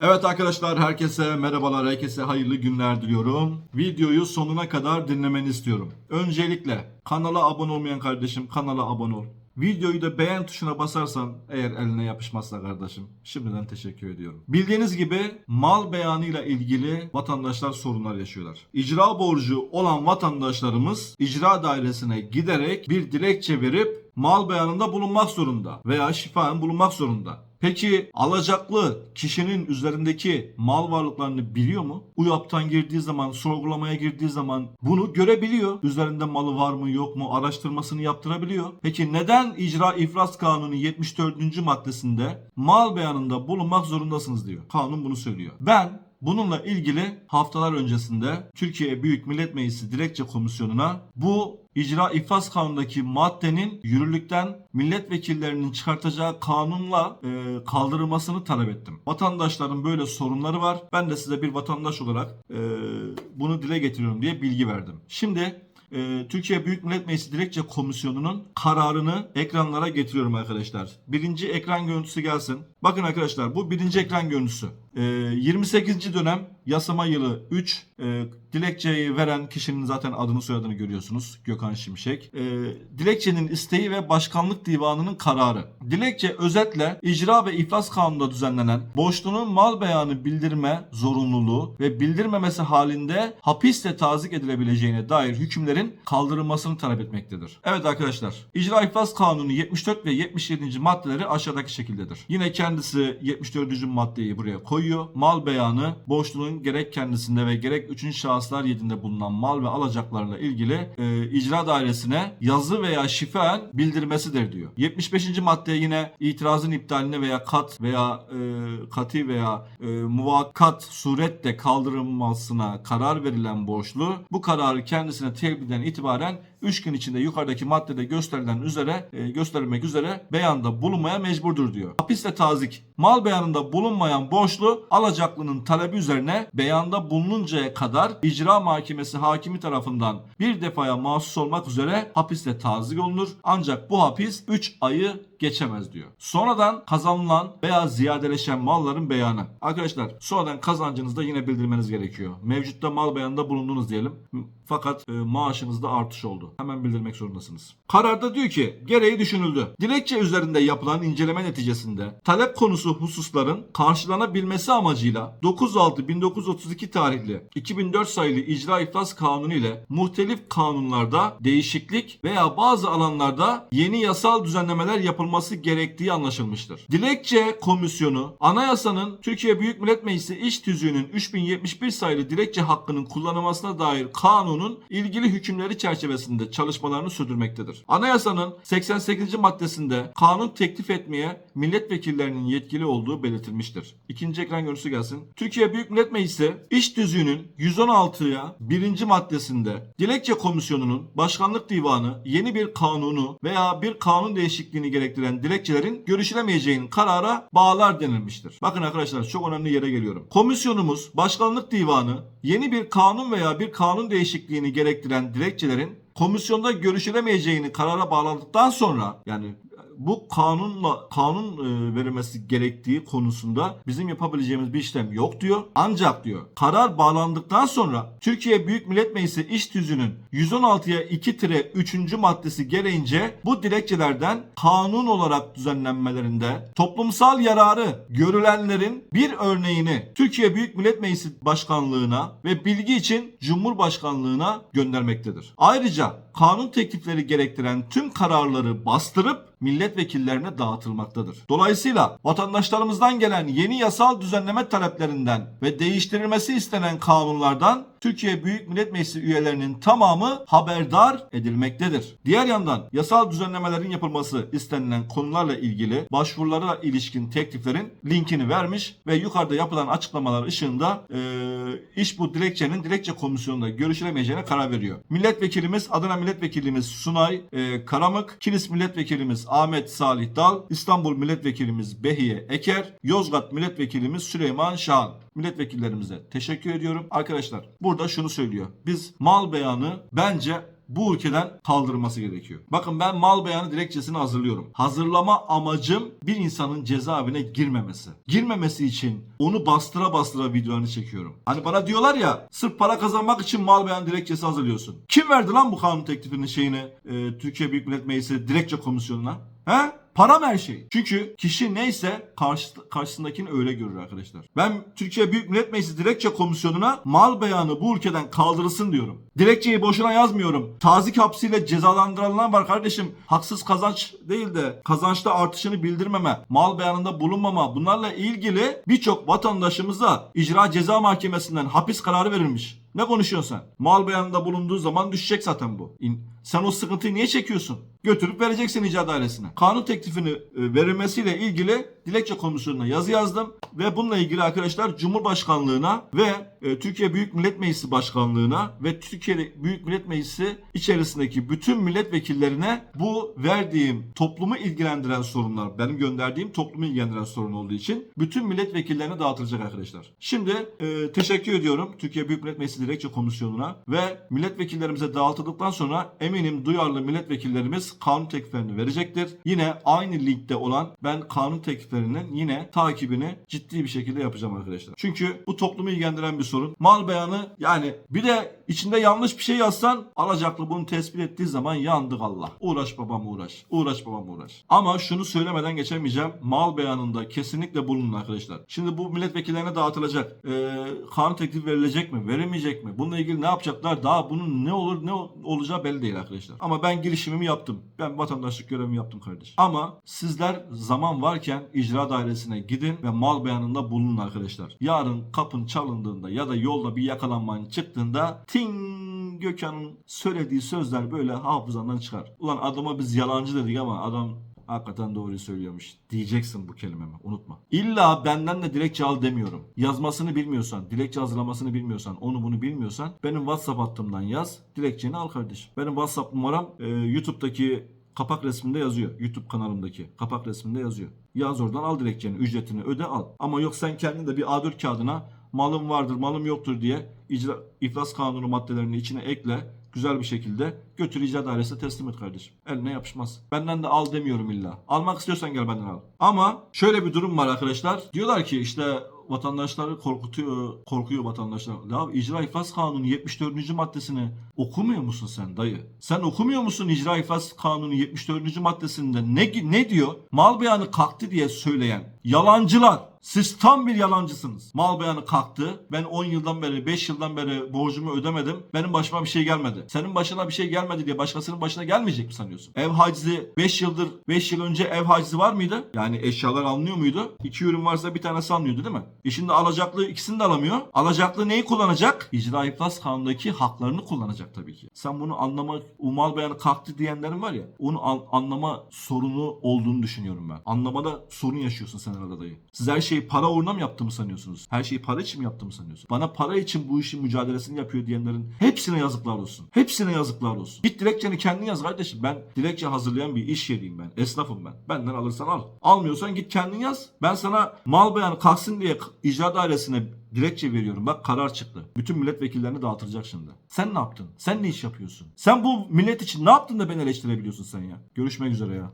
Evet arkadaşlar herkese merhabalar, herkese hayırlı günler diliyorum. Videoyu sonuna kadar dinlemeni istiyorum. Öncelikle kanala abone olmayan kardeşim kanala abone ol. Videoyu da beğen tuşuna basarsan eğer eline yapışmazsa kardeşim şimdiden teşekkür ediyorum. Bildiğiniz gibi mal beyanıyla ilgili vatandaşlar sorunlar yaşıyorlar. İcra borcu olan vatandaşlarımız icra dairesine giderek bir dilekçe verip mal beyanında bulunmak zorunda veya şifaen bulunmak zorunda. Peki alacaklı kişinin üzerindeki mal varlıklarını biliyor mu? UYAP'tan girdiği zaman, sorgulamaya girdiği zaman bunu görebiliyor. Üzerinde malı var mı yok mu araştırmasını yaptırabiliyor. Peki neden İcra İflas Kanunu 74. maddesinde mal beyanında bulunmak zorundasınız diyor. Kanun bunu söylüyor. Ben Bununla ilgili haftalar öncesinde Türkiye Büyük Millet Meclisi Dilekçe Komisyonu'na bu İcra İflas Kanunu'ndaki maddenin yürürlükten milletvekillerinin çıkartacağı kanunla e, kaldırılmasını talep ettim. Vatandaşların böyle sorunları var. Ben de size bir vatandaş olarak e, bunu dile getiriyorum diye bilgi verdim. Şimdi e, Türkiye Büyük Millet Meclisi Dilekçe Komisyonu'nun kararını ekranlara getiriyorum arkadaşlar. Birinci ekran görüntüsü gelsin. Bakın arkadaşlar bu birinci ekran görüntüsü. E, 28. dönem yasama yılı 3 e, dilekçeyi veren kişinin zaten adını soyadını görüyorsunuz. Gökhan Şimşek. E, dilekçenin isteği ve başkanlık divanının kararı. Dilekçe özetle icra ve iflas kanununda düzenlenen borçlunun mal beyanı bildirme zorunluluğu ve bildirmemesi halinde hapisle tazik edilebileceğine dair hükümlerin kaldırılmasını talep etmektedir. Evet arkadaşlar, icra iflas kanunu 74 ve 77. maddeleri aşağıdaki şekildedir. Yine kendisi 74. maddeyi buraya koyuyor. Mal beyanı borçlunun gerek kendisinde ve gerek üçüncü şahıslar yedinde bulunan mal ve alacaklarla ilgili e, icra dairesine yazı veya şifaen bildirmesidir diyor. 75. madde yine itirazın iptaline veya kat veya e, kati veya e, muvakkat surette kaldırılmasına karar verilen borçlu bu kararı kendisine tevkiden itibaren 3 gün içinde yukarıdaki maddede gösterilen üzere e, gösterilmek üzere beyanda bulunmaya mecburdur diyor. Hapisle tazik mal beyanında bulunmayan borçlu alacaklının talebi üzerine beyanda bulununcaya kadar icra mahkemesi hakimi tarafından bir defaya mahsus olmak üzere hapisle tazik olunur. Ancak bu hapis 3 ayı geçemez diyor. Sonradan kazanılan veya ziyadeleşen malların beyanı. Arkadaşlar sonradan kazancınızda yine bildirmeniz gerekiyor. Mevcutta mal beyanında bulundunuz diyelim. Fakat e, maaşınızda artış oldu. Hemen bildirmek zorundasınız. Kararda diyor ki gereği düşünüldü. Dilekçe üzerinde yapılan inceleme neticesinde talep konusu hususların karşılanabilmesi amacıyla 9.6.1932 tarihli 2004 sayılı icra iflas kanunu ile muhtelif kanunlarda değişiklik veya bazı alanlarda yeni yasal düzenlemeler yapılması gerektiği anlaşılmıştır. Dilekçe komisyonu anayasanın Türkiye Büyük Millet Meclisi İş Tüzüğü'nün 3071 sayılı dilekçe hakkının kullanılmasına dair kanunun ilgili hükümleri çerçevesinde çalışmalarını sürdürmektedir. Anayasanın 88. maddesinde kanun teklif etmeye milletvekillerinin yetkili olduğu belirtilmiştir. İkinci ekran görüntüsü gelsin. Türkiye Büyük Millet Meclisi İş Tüzüğü'nün 116'ya 1. maddesinde Dilekçe Komisyonu'nun Başkanlık Divanı yeni bir kanunu veya bir kanun değişikliğini gerektiren dilekçelerin görüşülemeyeceğinin karara bağlar denilmiştir. Bakın arkadaşlar çok önemli yere geliyorum. Komisyonumuz Başkanlık Divanı yeni bir kanun veya bir kanun değişikliğini gerektiren dilekçelerin komisyonda görüşülemeyeceğini karara bağladıktan sonra yani bu kanunla kanun e, verilmesi gerektiği konusunda bizim yapabileceğimiz bir işlem yok diyor. Ancak diyor karar bağlandıktan sonra Türkiye Büyük Millet Meclisi İş Tüzüğü'nün 116'ya 2-3. maddesi gereğince bu dilekçelerden kanun olarak düzenlenmelerinde toplumsal yararı görülenlerin bir örneğini Türkiye Büyük Millet Meclisi Başkanlığına ve bilgi için Cumhurbaşkanlığına göndermektedir. Ayrıca kanun teklifleri gerektiren tüm kararları bastırıp milletvekillerine dağıtılmaktadır. Dolayısıyla vatandaşlarımızdan gelen yeni yasal düzenleme taleplerinden ve değiştirilmesi istenen kanunlardan Türkiye Büyük Millet Meclisi üyelerinin tamamı haberdar edilmektedir. Diğer yandan yasal düzenlemelerin yapılması istenilen konularla ilgili başvurulara ilişkin tekliflerin linkini vermiş ve yukarıda yapılan açıklamalar ışığında e, iş bu dilekçenin dilekçe komisyonunda görüşülemeyeceğine karar veriyor. Milletvekilimiz Adana Milletvekilimiz Sunay e, Karamık, Kilis Milletvekilimiz Ahmet Salih Dal, İstanbul Milletvekilimiz Behiye Eker, Yozgat Milletvekilimiz Süleyman Şahan milletvekillerimize teşekkür ediyorum. Arkadaşlar burada şunu söylüyor. Biz mal beyanı bence bu ülkeden kaldırılması gerekiyor. Bakın ben mal beyanı dilekçesini hazırlıyorum. Hazırlama amacım bir insanın cezaevine girmemesi. Girmemesi için onu bastıra bastıra videolarını çekiyorum. Hani bana diyorlar ya sırf para kazanmak için mal beyan dilekçesi hazırlıyorsun. Kim verdi lan bu kanun teklifinin şeyini e, Türkiye Büyük Millet Meclisi dilekçe komisyonuna? He? Para mı her şey? Çünkü kişi neyse karşı, karşısındakini öyle görür arkadaşlar. Ben Türkiye Büyük Millet Meclisi Dilekçe Komisyonu'na mal beyanı bu ülkeden kaldırılsın diyorum. Dilekçeyi boşuna yazmıyorum. Tazik hapsiyle cezalandırılanlar var kardeşim. Haksız kazanç değil de kazançta artışını bildirmeme, mal beyanında bulunmama bunlarla ilgili birçok vatandaşımıza icra ceza mahkemesinden hapis kararı verilmiş. Ne konuşuyorsun sen? Mal beyanında bulunduğu zaman düşecek zaten bu. İn- Sen o sıkıntıyı niye çekiyorsun? Götürüp vereceksin icra dairesine. Kanun teklifini e, verilmesiyle ilgili dilekçe komisyonuna yazı yazdım. Ve bununla ilgili arkadaşlar Cumhurbaşkanlığına ve e, Türkiye Büyük Millet Meclisi Başkanlığına ve Türkiye Büyük Millet Meclisi içerisindeki bütün milletvekillerine bu verdiğim toplumu ilgilendiren sorunlar, benim gönderdiğim toplumu ilgilendiren sorun olduğu için bütün milletvekillerine dağıtılacak arkadaşlar. Şimdi e, teşekkür ediyorum Türkiye Büyük Millet Meclisi Dilekçe Komisyonu'na ve milletvekillerimize dağıtıldıktan sonra eminim duyarlı milletvekillerimiz kanun tekliflerini verecektir. Yine aynı linkte olan ben kanun tekliflerinin yine takibini ciddi bir şekilde yapacağım arkadaşlar. Çünkü bu toplumu ilgilendiren bir sorun. Mal beyanı yani bir de içinde yanlış bir şey yazsan alacaklı bunu tespit ettiği zaman yandık Allah. Uğraş babam uğraş. Uğraş babam uğraş. Ama şunu söylemeden geçemeyeceğim. Mal beyanında kesinlikle bulunun arkadaşlar. Şimdi bu milletvekillerine dağıtılacak. Ee, kanun teklifi verilecek mi? Verilmeyecek mi? Bununla ilgili ne yapacaklar? Daha bunun ne olur ne ol- olacağı belli değil arkadaşlar. Ama ben girişimimi yaptım. Ben vatandaşlık görevimi yaptım kardeşim. Ama sizler zaman varken icra dairesine gidin ve mal beyanında bulunun arkadaşlar. Yarın kapın çalındığında ya da yolda bir yakalanman çıktığında ting Gökhan'ın söylediği sözler böyle hafızandan çıkar. Ulan adama biz yalancı dedik ama adam Hakikaten doğruyu söylüyormuş. Diyeceksin bu kelimemi. Unutma. İlla benden de dilekçe al demiyorum. Yazmasını bilmiyorsan, dilekçe hazırlamasını bilmiyorsan, onu bunu bilmiyorsan benim WhatsApp hattımdan yaz. Dilekçeni al kardeşim. Benim WhatsApp numaram e, YouTube'daki kapak resminde yazıyor. YouTube kanalımdaki kapak resminde yazıyor. Yaz oradan al dilekçeni, ücretini öde al. Ama yok sen kendin de bir A4 kağıdına malım vardır, malım yoktur diye icra, iflas kanunu maddelerini içine ekle güzel bir şekilde götür icra dairesine teslim et kardeşim. Eline yapışmaz. Benden de al demiyorum illa. Almak istiyorsan gel benden al. Ama şöyle bir durum var arkadaşlar. Diyorlar ki işte vatandaşları korkutuyor, korkuyor vatandaşlar. Ya icra iflas kanunu 74. maddesini okumuyor musun sen dayı? Sen okumuyor musun icra iflas kanunu 74. maddesinde ne ne diyor? Mal beyanı kalktı diye söyleyen yalancılar. Siz tam bir yalancısınız. Mal beyanı kalktı. Ben 10 yıldan beri, 5 yıldan beri borcumu ödemedim. Benim başıma bir şey gelmedi. Senin başına bir şey gelmedi diye başkasının başına gelmeyecek mi sanıyorsun? Ev hacizi 5 yıldır, 5 yıl önce ev hacizi var mıydı? Yani eşyalar alınıyor muydu? İki ürün varsa bir tanesi alınıyordu değil mi? E şimdi alacaklı ikisini de alamıyor. Alacaklı neyi kullanacak? İcra iflas kanundaki haklarını kullanacak tabii ki. Sen bunu anlama, o mal beyanı kalktı diyenlerin var ya, onu an- anlama sorunu olduğunu düşünüyorum ben. Anlamada sorun yaşıyorsun sen arada dayı. Siz her şeyi para uğruna mı yaptığımı sanıyorsunuz? Her şeyi para için mi yaptığımı sanıyorsun? Bana para için bu işin mücadelesini yapıyor diyenlerin hepsine yazıklar olsun. Hepsine yazıklar olsun. Git dilekçeni kendin yaz kardeşim. Ben dilekçe hazırlayan bir iş yeriyim ben. Esnafım ben. Benden alırsan al. Almıyorsan git kendin yaz. Ben sana mal beyanı kalksın diye icra dairesine dilekçe veriyorum. Bak karar çıktı. Bütün milletvekillerini dağıtılacak şimdi. Sen ne yaptın? Sen ne iş yapıyorsun? Sen bu millet için ne yaptın da beni eleştirebiliyorsun sen ya? Görüşmek üzere ya.